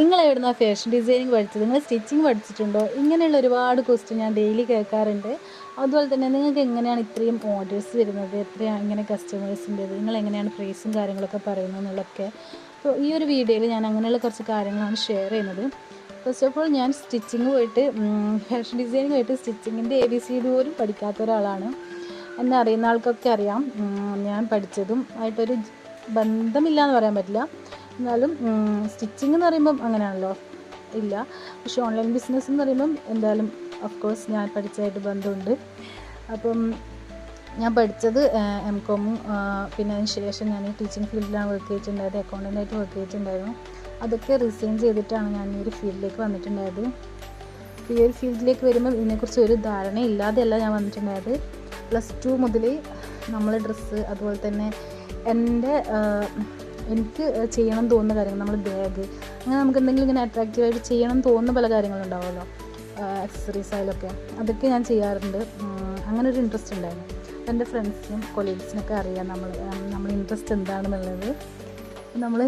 നിങ്ങൾ എവിടുന്ന fashion designing പഠിച്ചത്? നിങ്ങൾ സ്റ്റിച്ചിങ് പഠിച്ചിട്ടുണ്ടോ? ഇങ്ങനെയുള്ള ഒരുപാട് ക്വസ്റ്റ്യൻ ഞാൻ ഡെയിലി കേൾക്കാറുണ്ട്. അതുപോലെ തന്നെ നിങ്ങൾക്ക് എങ്ങനെയാണ് ഇത്രയും ഓർഡേഴ്സ് വരുന്നത്? എത്രയാണ് ഇങ്ങനെ കസ്റ്റമേഴ്സിന്റെ നിങ്ങൾ എങ്ങനെയാണ് പ്രൈസും കാര്യങ്ങളൊക്കെ പറയുന്നത് എന്നുള്ളതൊക്കെ. അപ്പോൾ ഈ ഒരു വീഡിയോയിൽ ഞാൻ അങ്ങനെയുള്ള കുറച്ച് കാര്യങ്ങളാണ് ഷെയർ ചെയ്യുന്നത്. ഫസ്റ്റ് ഓഫ് ഓൾ ഞാൻ സ്റ്റിച്ചിങ് പോയിട്ട് ഫാഷൻ ഡിസൈനിങ് പോയിട്ട് സ്റ്റിച്ചിങ്ങിന്റെ എ ബി സി പോലും പഠിക്കാത്ത ഒരാളാണ്. എന്നറിയുന്ന ആൾക്കൊക്കെ അറിയാം. ഞാൻ പഠിച്ചതും ആയിട്ടൊരു ബന്ധമില്ല എന്ന് പറയാൻ പറ്റില്ല. എന്നാലും സ്റ്റിച്ചിങ് എന്ന് പറയുമ്പം അങ്ങനെയാണല്ലോ. ഇല്ല. പക്ഷേ ഓൺലൈൻ ബിസിനസ് എന്ന് പറയുമ്പം എന്തായാലും കോഴ്സ് ഞാൻ പഠിച്ചതായിട്ട് ബന്ധമുണ്ട്. അപ്പം ഞാൻ പഠിച്ചത് എം കോമും പിന്നെ അതിന് ശേഷം ഞാൻ ടീച്ചിങ് ഫീൽഡിലാണ് വർക്ക് ചെയ്തിട്ടുണ്ടായത് അക്കൗണ്ടന്റായിട്ട് വർക്ക് ചെയ്തിട്ടുണ്ടായിരുന്നു. അതൊക്കെ റിസൈൻ ചെയ്തിട്ടാണ് ഞാൻ ഈ ഒരു ഫീൽഡിലേക്ക് വന്നിട്ടുണ്ടായത്. ഈ ഒരു ഫീൽഡിലേക്ക് വരുമ്പോൾ ഇതിനെക്കുറിച്ച് ഒരു ധാരണ ഇല്ലാതെയല്ല ഞാൻ വന്നിട്ടുണ്ടായത്. പ്ലസ് ടു മുതൽ നമ്മളെ ഡ്രസ്സ് അതുപോലെ തന്നെ എന്റെ എനിക്ക് ചെയ്യണം തോന്നുന്ന കാര്യങ്ങൾ നമ്മൾ ബാഗ് അങ്ങനെ നമുക്ക് എന്തെങ്കിലും ഇങ്ങനെ അട്രാക്റ്റീവായിട്ട് ചെയ്യണം തോന്നുന്ന പല കാര്യങ്ങളുണ്ടാവുമല്ലോ ആക്സസറീസ് ആയാലൊക്കെ. അതൊക്കെ ഞാൻ ചെയ്യാറുണ്ട്. അങ്ങനെ ഒരു ഇൻട്രസ്റ്റ് ഉണ്ടായിരുന്നു. എന്റെ ഫ്രണ്ട്സിനും കൊളീഗ്സിനൊക്കെ അറിയാം നമ്മൾ നമ്മൾ ഇൻട്രസ്റ്റ് എന്താണെന്നുള്ളത്. നമ്മൾ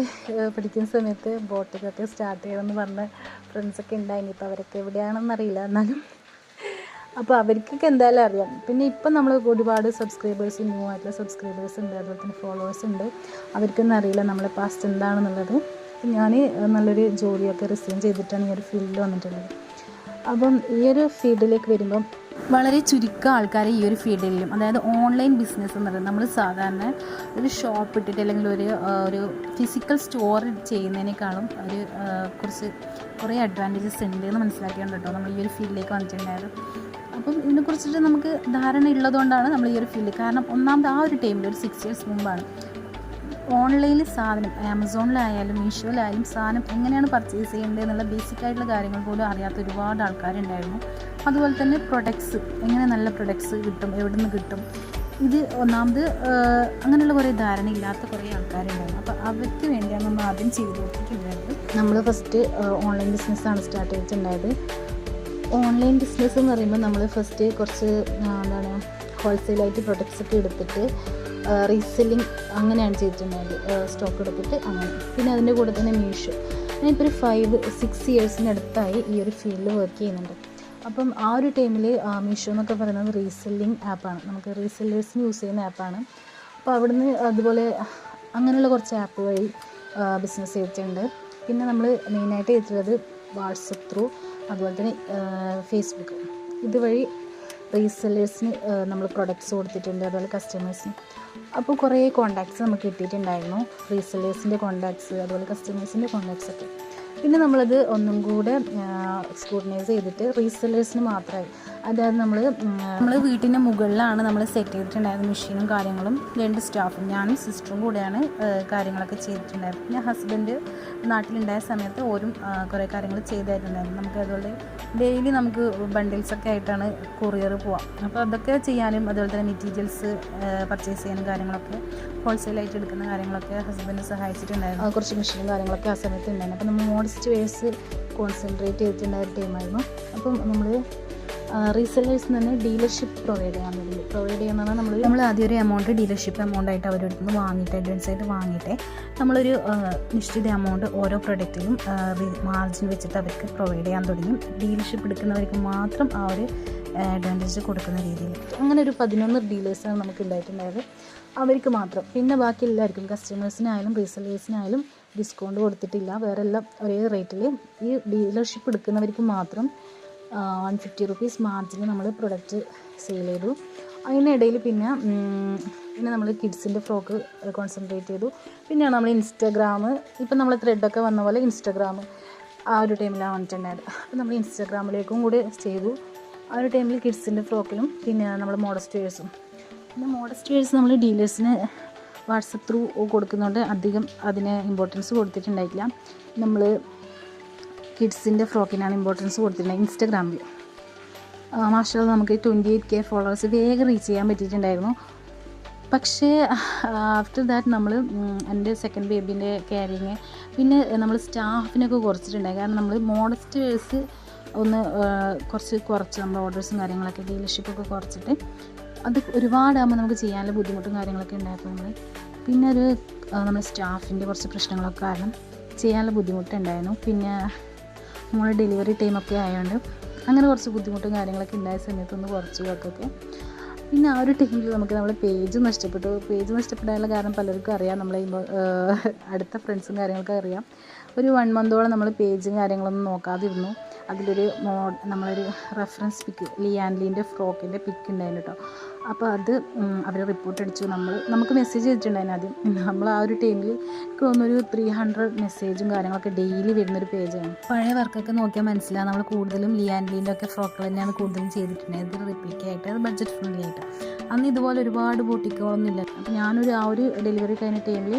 പഠിക്കുന്ന സമയത്ത് ബോട്ടിക്കൊക്കെ സ്റ്റാർട്ട് ചെയ്യണമെന്ന് പറഞ്ഞ ഫ്രണ്ട്സൊക്കെ ഉണ്ടായിരുന്നു ഇപ്പോൾ അവരൊക്കെ എവിടെയാണെന്നറിയില്ല. എന്നാലും അപ്പോൾ അവർക്കൊക്കെ എന്തായാലും അറിയാം. പിന്നെ ഇപ്പം നമ്മൾ ഒരുപാട് സബ്സ്ക്രൈബേഴ്സ് ന്യൂ ആയിട്ടുള്ള സബ്സ്ക്രൈബേഴ്സ് ഉണ്ട്. അതുപോലെ തന്നെ ഫോളോവേഴ്സ് ഉണ്ട്. അവർക്കൊന്നും അറിയില്ല നമ്മളെ പാസ്റ്റ് എന്താണെന്നുള്ളത്. ഞാൻ നല്ലൊരു ജോലിയൊക്കെ റിസൈൻ ചെയ്തിട്ടാണ് ഈ ഒരു ഫീൽഡിൽ വന്നിട്ടുള്ളത്. അപ്പം ഈ ഒരു ഫീൽഡിലേക്ക് വരുമ്പം വളരെ ചുരുക്കം ആൾക്കാരെ ഈ ഒരു ഫീൽഡിലും അതായത് ഓൺലൈൻ ബിസിനസ് എന്ന് പറയുന്നത് നമ്മൾ സാധാരണ ഒരു ഷോപ്പ് ഇട്ടിട്ട് അല്ലെങ്കിൽ ഒരു ഒരു ഫിസിക്കൽ സ്റ്റോർ ചെയ്യുന്നതിനേക്കാളും ഒരു കുറച്ച് കുറേ അഡ്വാന്റേജസ് ഉണ്ട് എന്ന് മനസ്സിലാക്കിയാണ് കേട്ടോ നമ്മൾ ഈ ഒരു ഫീൽഡിലേക്ക് വന്നിട്ടുണ്ടായത്. അപ്പം ഇതിനെക്കുറിച്ചിട്ട് നമുക്ക് ധാരണ ഉള്ളതുകൊണ്ടാണ് നമ്മൾ ഈ ഒരു ഫീൽഡ് കാരണം ഒന്നാമത് ആ ഒരു ടൈമിൽ ഒരു സിക്സ് ഇയേഴ്സ് മുമ്പാണ്. ഓൺലൈനിൽ സാധനം ആമസോണിലായാലും മീഷോയിലായാലും സാധനം എങ്ങനെയാണ് പർച്ചേസ് ചെയ്യേണ്ടത് എന്നുള്ള ബേസിക് ആയിട്ടുള്ള കാര്യങ്ങൾ പോലും അറിയാത്ത ഒരുപാട് ആൾക്കാരുണ്ടായിരുന്നു. അതുപോലെ തന്നെ പ്രൊഡക്ട്സ് എങ്ങനെ നല്ല പ്രൊഡക്ട്സ് കിട്ടും എവിടെ നിന്ന് കിട്ടും. ഇത് ഒന്നാമത് അങ്ങനെയുള്ള കുറേ ധാരണ ഇല്ലാത്ത കുറേ ആൾക്കാരുണ്ടായിരുന്നു. അപ്പോൾ അവർക്ക് വേണ്ടിയാണ് നമ്മൾ ആദ്യം ചെയ്തു കൊടുത്തിട്ടുണ്ടായത് നമ്മൾ ഫസ്റ്റ് ഓൺലൈൻ ബിസിനസ്സാണ് സ്റ്റാർട്ട് ചെയ്തിട്ടുണ്ടായത്. ഓൺലൈൻ ബിസിനസ് എന്ന് പറയുമ്പോൾ നമ്മൾ ഫസ്റ്റ് കുറച്ച് എന്താണ് ഹോൾസെയിലായിട്ട് പ്രൊഡക്ട്സ് ഒക്കെ എടുത്തിട്ട് റീസെല്ലിങ് അങ്ങനെയാണ് ചെയ്തിട്ടുണ്ടായത്. സ്റ്റോക്ക് എടുത്തിട്ട് അങ്ങനെ. പിന്നെ അതിന്റെ കൂടെ തന്നെ മീഷോ. ഞാനിപ്പോൾ ഒരു ഫൈവ് സിക്സ് ഇയേഴ്സിനടുത്തായി ഈ ഒരു ഫീൽഡിൽ വർക്ക് ചെയ്യുന്നുണ്ട്. അപ്പം ആ ഒരു ടൈമിൽ മീഷോ എന്നൊക്കെ പറയുന്നത് റീസെല്ലിംഗ് ആപ്പാണ് നമുക്ക് റീസെല്ലേഴ്സിന് യൂസ് ചെയ്യുന്ന ആപ്പാണ് അപ്പോൾ അവിടുന്ന് അതുപോലെ അങ്ങനെയുള്ള കുറച്ച് ആപ്പ് വഴി ബിസിനസ് ചെയ്തിട്ടുണ്ട്. പിന്നെ നമ്മൾ മെയിനായിട്ട് ചെയ്തിട്ടുള്ളത് വാട്സപ്പ് ത്രൂ അതുപോലെ തന്നെ ഫേസ്ബുക്ക് ഇതുവഴി റീസെല്ലേഴ്സിന് നമ്മൾ പ്രൊഡക്ട്സ് കൊടുത്തിട്ടുണ്ട് അതുപോലെ കസ്റ്റമേഴ്സിന് അപ്പോൾ കുറേ കോണ്ടാക്ട്സ് നമുക്ക് കിട്ടിയിട്ടുണ്ടായിരുന്നു. റീസെല്ലേഴ്സിന്റെ കോണ്ടാക്ട്സ് അതുപോലെ കസ്റ്റമേഴ്സിന്റെ കോണ്ടാക്ട്സ് ഒക്കെ. പിന്നെ നമ്മളത് ഒന്നും കൂടെ സ്ക്രൂട്ടനൈസ് ചെയ്തിട്ട് റീസെല്ലേഴ്സിന് മാത്രമായി. അതായത് നമ്മൾ നമ്മൾ വീട്ടിന്റെ മുകളിലാണ് നമ്മൾ സെറ്റ് ചെയ്തിട്ടുണ്ടായിരുന്ന മെഷീനും കാര്യങ്ങളും. രണ്ട് സ്റ്റാഫും ഞാനും സിസ്റ്ററും കൂടെയാണ് കാര്യങ്ങളൊക്കെ ചെയ്തിട്ടുണ്ടായിരുന്നത്. പിന്നെ ഹസ്ബൻഡ് നാട്ടിലുണ്ടായ സമയത്ത് ഓരും കുറേ കാര്യങ്ങൾ ചെയ്തായിട്ടുണ്ടായിരുന്നു. നമുക്ക് അതുപോലെ ഡെയിലി നമുക്ക് ബണ്ടിൽസൊക്കെ ആയിട്ടാണ് കൊറിയർ പോവാം. അപ്പോൾ അതൊക്കെ ചെയ്യാനും അതുപോലെ തന്നെ മെറ്റീരിയൽസ് പർച്ചേസ് ചെയ്യാനും കാര്യങ്ങളൊക്കെ ഹോൾസെയിലായിട്ട് എടുക്കുന്ന കാര്യങ്ങളൊക്കെ ഹസ്ബൻഡ് സഹായിച്ചിട്ടുണ്ടായിരുന്നു. കുറച്ച് മെഷീനും കാര്യങ്ങളൊക്കെ ആ സമയത്ത് ഉണ്ടായിരുന്നു. അപ്പോൾ നമ്മൾ മോഡസ്റ്റ് വേഴ്സ് കോൺസെൻട്രേറ്റ് ചെയ്തിട്ടുണ്ടായ ഒരു ടൈമായിരുന്നു അപ്പം നമ്മൾ റീസെല്ലേഴ്സ് തന്നെ ഡീലർഷിപ്പ് പ്രൊവൈഡ് ചെയ്യാൻ വേണ്ടി. പ്രൊവൈഡ് ചെയ്യുന്നത് നമ്മൾ നമ്മൾ ആദ്യം ഒരു എമൗണ്ട് ഡീലർഷിപ്പ് എമൗണ്ട് ആയിട്ട് അവരുടെ നിന്ന് വാങ്ങിയിട്ട് അഡ്വാൻസ് ആയിട്ട് വാങ്ങിയിട്ട് നമ്മളൊരു നിശ്ചിത എമൗണ്ട് ഓരോ പ്രൊഡക്റ്റിലും മാർജിൻ വെച്ചിട്ട് അവർക്ക് പ്രൊവൈഡ് ചെയ്യാൻ തുടങ്ങി. ഡീലർഷിപ്പ് എടുക്കുന്നവർക്ക് മാത്രം ആ ഒരു അഡ്വാന്റേജ് കൊടുക്കുന്ന രീതിയിൽ. അങ്ങനെ ഒരു പതിനൊന്ന് ഡീലേഴ്സാണ് നമുക്ക് ഉണ്ടായിട്ടുണ്ടായത്. അവർക്ക് മാത്രം. പിന്നെ ബാക്കി എല്ലാവർക്കും കസ്റ്റമേഴ്സിനായാലും റീസെല്ലേഴ്സിനായാലും ഡിസ്കൗണ്ട് കൊടുത്തിട്ടില്ല. വേറെ എല്ലാം ഒരേ റേറ്റിൽ ഈ ഡീലർഷിപ്പ് എടുക്കുന്നവർക്ക് മാത്രം വൺ ഫിഫ്റ്റി റുപ്പീസ് മാർജിന് നമ്മൾ പ്രൊഡക്റ്റ് സെയിൽ ചെയ്തു. അതിനിടയിൽ പിന്നെ പിന്നെ നമ്മൾ കിഡ്സിന്റെ ഫ്രോക്ക് കോൺസെൻട്രേറ്റ് ചെയ്തു. പിന്നെയാണ് നമ്മൾ ഇൻസ്റ്റാഗ്രാം ഇപ്പം നമ്മൾ ത്രെഡൊക്കെ വന്ന പോലെ ഇൻസ്റ്റാഗ്രാം ആ ഒരു ടൈമിലാണ് വന്നിട്ടുണ്ടായത്. അപ്പം നമ്മൾ ഇൻസ്റ്റാഗ്രാമിലേക്കും കൂടി ചെയ്തു. ആ ഒരു ടൈമിൽ കിഡ്സിന്റെ ഫ്രോക്കിലും പിന്നെ നമ്മൾ മോഡസ്റ്റേഴ്സും പിന്നെ മോഡസ്റ്റേഴ്സ് നമ്മൾ ഡീലേഴ്സിന് വാട്സപ്പ് ത്രൂ കൊടുക്കുന്നതുകൊണ്ട് അധികം അതിന് ഇമ്പോർട്ടൻസ് കൊടുത്തിട്ടുണ്ടായിട്ടില്ല. നമ്മൾ കിഡ്സിന്റെ ഫ്രോക്കിനാണ് ഇമ്പോർട്ടൻസ് കൊടുത്തിട്ടുണ്ട് ഇൻസ്റ്റാഗ്രാമിൽ മാഷാ നമുക്ക് ട്വന്റി എയ്റ്റ് കെ ഫോളോവേഴ്സ് വേഗം റീച്ച് ചെയ്യാൻ പറ്റിയിട്ടുണ്ടായിരുന്നു. പക്ഷേ ആഫ്റ്റർ ദാറ്റ് നമ്മൾ എന്റെ സെക്കൻഡ് ബേബീന്റെ കെയറിങ് പിന്നെ നമ്മൾ സ്റ്റാഫിനൊക്കെ കുറച്ചിട്ടുണ്ടായി. കാരണം നമ്മൾ മോഡസ്റ്റ് വേഴ്സ് ഒന്ന് കുറച്ച് കുറച്ച് നമ്മൾ ഓർഡേഴ്സും കാര്യങ്ങളൊക്കെ ഡീലർഷിപ്പൊക്കെ കുറച്ചിട്ട് അത് ഒരുപാടാകുമ്പോൾ നമുക്ക് ചെയ്യാനുള്ള ബുദ്ധിമുട്ടും കാര്യങ്ങളൊക്കെ ഉണ്ടായിരുന്നു നമ്മൾ പിന്നെ ഒരു നമ്മൾ സ്റ്റാഫിന്റെ കുറച്ച് പ്രശ്നങ്ങളൊക്കെ കാരണം ചെയ്യാനുള്ള ബുദ്ധിമുട്ടുണ്ടായിരുന്നു. പിന്നെ മോളെ ഡെലിവറി ടൈമൊക്കെ ആയതുകൊണ്ട് അങ്ങനെ കുറച്ച് ബുദ്ധിമുട്ടും കാര്യങ്ങളൊക്കെ ഉണ്ടായ സമയത്തൊന്ന് കുറച്ച് വാക്കൊക്കെ പിന്നെ ആ ഒരു ടൈമിൽ നമുക്ക് നമ്മളെ പേജ് നഷ്ടപ്പെട്ടു. പേജ് നഷ്ടപ്പെടാനുള്ള കാരണം പലർക്കും അറിയാം. നമ്മളെ അടുത്ത ഫ്രണ്ട്സും കാര്യങ്ങളൊക്കെ അറിയാം. ഒരു വൺ മന്തോളം നമ്മൾ പേജും കാര്യങ്ങളൊന്നും നോക്കാതിരുന്നു. അതിലൊരു മോ നമ്മളൊരു റെഫറൻസ് പിക്ക് ലീ ആൻലീന്റെ ഫ്രോക്കിന്റെ പിക്ക് ഉണ്ടായിരുന്നു കേട്ടോ അപ്പോൾ അത് അവർ റിപ്പോർട്ട് അടിച്ചു. നമ്മൾ നമുക്ക് മെസ്സേജ് ചെയ്തിട്ടുണ്ടായിരുന്നു ആദ്യം. നമ്മൾ ആ ഒരു ടൈമിൽ എനിക്ക് തോന്നുന്നു ഒരു ത്രീ ഹൺഡ്രഡ് മെസ്സേജും കാര്യങ്ങളൊക്കെ ഡെയിലി വരുന്നൊരു പേജാണ് പഴയ വർക്കൊക്കെ നോക്കിയാൽ മനസ്സിലാവും നമ്മൾ കൂടുതലും ലീ ആൻലീന്റെ ഒക്കെ ഫ്രോക്കുകൾ തന്നെയാണ് കൂടുതലും ചെയ്തിട്ടുണ്ടായത് ഇത് റിപ്ലിക്ക ആയിട്ട് അത് ബഡ്ജറ്റ് ഫ്രണ്ട്ലി ആയിട്ട്. അന്ന് ഇതുപോലെ ഒരുപാട് ബോട്ടിക്കുകളൊന്നും ഇല്ല. അപ്പോൾ ഞാനൊരു ആ ഒരു ഡെലിവറി കഴിഞ്ഞ ടൈമിൽ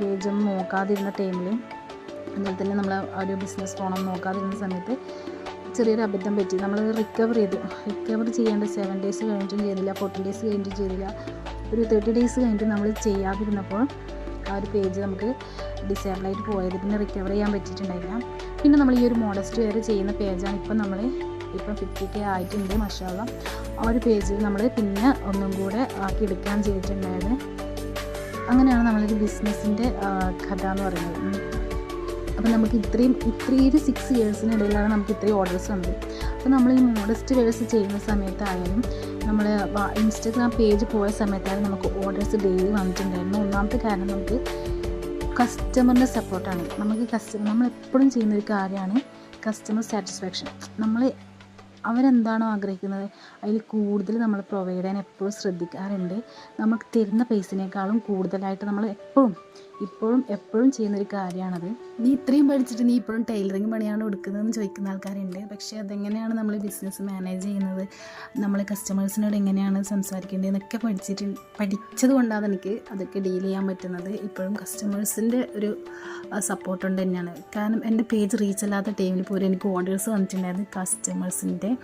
പേജൊന്നും നോക്കാതിരുന്ന ടൈമിൽ അതുപോലെ തന്നെ നമ്മൾ ഒരു ബിസിനസ് പോകണം നോക്കാതിരുന്ന സമയത്ത് ചെറിയൊരു അബദ്ധം പറ്റി. നമ്മൾ റിക്കവർ ചെയ്തു. റിക്കവർ ചെയ്യേണ്ട സെവൻ ഡേയ്സ് കഴിഞ്ഞിട്ടും ചെയ്തില്ല. ഫോർട്ടീൻ ഡേയ്സ് കഴിഞ്ഞിട്ടും ചെയ്തില്ല. ഒരു തേർട്ടി ഡേയ്സ് കഴിഞ്ഞിട്ട് നമ്മൾ ചെയ്യാതിരുന്നപ്പോൾ ആ ഒരു പേജ് നമുക്ക് ഡിസേബിളായിട്ട് പോയത്. പിന്നെ റിക്കവർ ചെയ്യാൻ പറ്റിയിട്ടുണ്ടായില്ല. പിന്നെ നമ്മൾ ഈ ഒരു മോഡസ്റ്റ് വെയർ ചെയ്യുന്ന പേജാണ് ഇപ്പം നമ്മൾ ഇപ്പം ഫിഫ്റ്റി കെ ആയിട്ടുണ്ട് മഷാള ആ ഒരു പേജ് നമ്മൾ പിന്നെ ഒന്നും കൂടെ ആക്കി എടുക്കാൻ ചെയ്തിട്ടുണ്ടായത്. അങ്ങനെയാണ് നമ്മളൊരു ബിസിനസ്സിന്റെ കഥ എന്ന് പറയുന്നത്. അപ്പോൾ നമുക്ക് ഇത്രയും ഇത്രയും സിക്സ് ഇയേഴ്സിനിടയിലാണ് നമുക്ക് ഇത്രയും ഓർഡേഴ്സ് വന്നത്. അപ്പോൾ നമ്മൾ ഈ മോഡസ്റ്റ് വേഴ്സ് ചെയ്യുന്ന സമയത്തായാലും നമ്മൾ ഇൻസ്റ്റഗ്രാം പേജ് പോയ സമയത്തായാലും നമുക്ക് ഓർഡേഴ്സ് ഡെയിലി വന്നിട്ടുണ്ടായിരുന്നു. ഒന്നാമത്തെ കാരണം നമുക്ക് കസ്റ്റമറിന്റെ സപ്പോർട്ടാണ് നമുക്ക് കസ്റ്റമർ നമ്മൾ എപ്പോഴും ചെയ്യുന്ന ഒരു കാര്യമാണ് കസ്റ്റമർ സാറ്റിസ്ഫാക്ഷൻ നമ്മൾ അവരെന്താണോ ആഗ്രഹിക്കുന്നത് അതിൽ കൂടുതൽ നമ്മൾ പ്രൊവൈഡ് ചെയ്യാൻ എപ്പോഴും ശ്രദ്ധിക്കാറുണ്ട്. നമുക്ക് തരുന്ന പൈസനേക്കാളും കൂടുതലായിട്ട് നമ്മൾ എപ്പോഴും ഇപ്പോഴും എപ്പോഴും ചെയ്യുന്നൊരു കാര്യമാണത് നീ ഇത്രയും പഠിച്ചിട്ട് നീ ഇപ്പോഴും ടൈലറിങ് പണിയാണ് കൊടുക്കുന്നതെന്ന് ചോദിക്കുന്ന ആൾക്കാരുണ്ട്. പക്ഷേ അതെങ്ങനെയാണ് നമ്മൾ ബിസിനസ് മാനേജ് ചെയ്യുന്നത്? നമ്മൾ കസ്റ്റമേഴ്സിനോട് എങ്ങനെയാണ് സംസാരിക്കേണ്ടത് എന്നൊക്കെ പഠിച്ചിട്ട് പഠിച്ചത് കൊണ്ടാണ് എനിക്ക് അതൊക്കെ ഡീൽ ചെയ്യാൻ പറ്റുന്നത്. ഇപ്പോഴും കസ്റ്റമേഴ്സിന്റെ ഒരു സപ്പോർട്ട് കൊണ്ട് തന്നെയാണ്. കാരണം എന്റെ പേജ് റീച്ച് അല്ലാത്ത ടൈമിൽ പോലും എനിക്ക് ഓർഡേഴ്സ് വന്നിട്ടുണ്ടായിരുന്നു കസ്റ്റമേഴ്സിന്റെ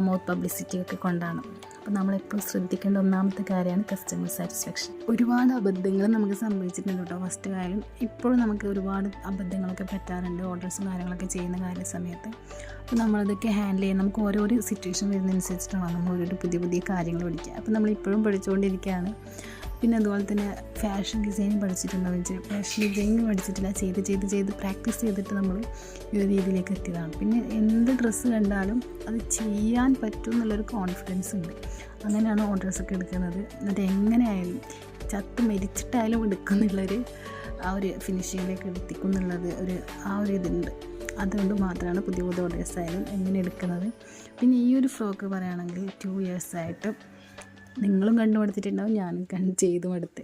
മൗത്ത് പബ്ലിസിറ്റി ഒക്കെ കൊണ്ടാണ്. അപ്പോൾ നമ്മളെപ്പോഴും ശ്രദ്ധിക്കേണ്ട ഒന്നാമത്തെ കാര്യമാണ് കസ്റ്റമർ സാറ്റിസ്ഫാക്ഷൻ ഒരുപാട് അബദ്ധങ്ങൾ നമുക്ക് സംഭവിച്ചിട്ടുണ്ട് കേട്ടോ ഫസ്റ്റ് കാര്യം. ഇപ്പോഴും നമുക്ക് ഒരുപാട് അബദ്ധങ്ങളൊക്കെ പറ്റാറുണ്ട് ഓർഡേഴ്സും കാര്യങ്ങളൊക്കെ ചെയ്യുന്ന കാര്യ സമയത്ത് അപ്പോൾ നമ്മളതൊക്കെ ഹാൻഡിൽ ചെയ്യാൻ നമുക്ക് ഓരോരോ സിറ്റുവേഷൻ വരുന്നതനുസരിച്ചിട്ടാണ് നമ്മൾ ഓരോരോ പുതിയ പുതിയ കാര്യങ്ങൾ പഠിക്കുക. അപ്പോൾ നമ്മൾ ഇപ്പോഴും പഠിച്ചുകൊണ്ടിരിക്കുകയാണ്. പിന്നെ അതുപോലെ തന്നെ ഫാഷൻ ഡിസൈനിങ് പഠിച്ചിട്ടുണ്ടാവും ഫാഷൻ ഡിസൈനിങ് പഠിച്ചിട്ടില്ല. ചെയ്ത് ചെയ്ത് ചെയ്ത് പ്രാക്ടീസ് ചെയ്തിട്ട് നമ്മൾ ഈ ഒരു രീതിയിലേക്ക് എത്തിയതാണ്. പിന്നെ എന്ത് ഡ്രസ്സ് കണ്ടാലും അത് ചെയ്യാൻ പറ്റും എന്നുള്ളൊരു കോൺഫിഡൻസ് ഉണ്ട്. അങ്ങനെയാണ് ഓർഡേഴ്സൊക്കെ എടുക്കുന്നത്. എന്നിട്ട് എങ്ങനെയായാലും ചത്ത് മരിച്ചിട്ടായാലും എടുക്കുന്നുള്ളൊരു ആ ഒരു ഫിനിഷിങ്ങിലേക്ക് എത്തിക്കും എന്നുള്ളത് ഒരു ആ ഒരു ഇതുണ്ട്. അതുകൊണ്ട് മാത്രമാണ് പുതിയ പുതിയ ഓർഡേഴ്സ് ആയാലും എങ്ങനെ എടുക്കുന്നത്. പിന്നെ ഈ ഒരു ഫ്രോക്ക് പറയുകയാണെങ്കിൽ ടു ഇയേഴ്സായിട്ട് നിങ്ങളും കണ്ടു കണ്ടുപടുത്തിട്ടുണ്ടാവും ഞാനും കണ്ട് ചെയ്തു എടുത്ത്.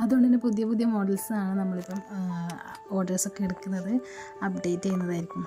അതുകൊണ്ട് തന്നെ പുതിയ പുതിയ മോഡൽസാണ് നമ്മളിപ്പം ഓർഡേഴ്സൊക്കെ എടുക്കുന്നത് അപ്ഡേറ്റ് ചെയ്യുന്നതായിരിക്കും.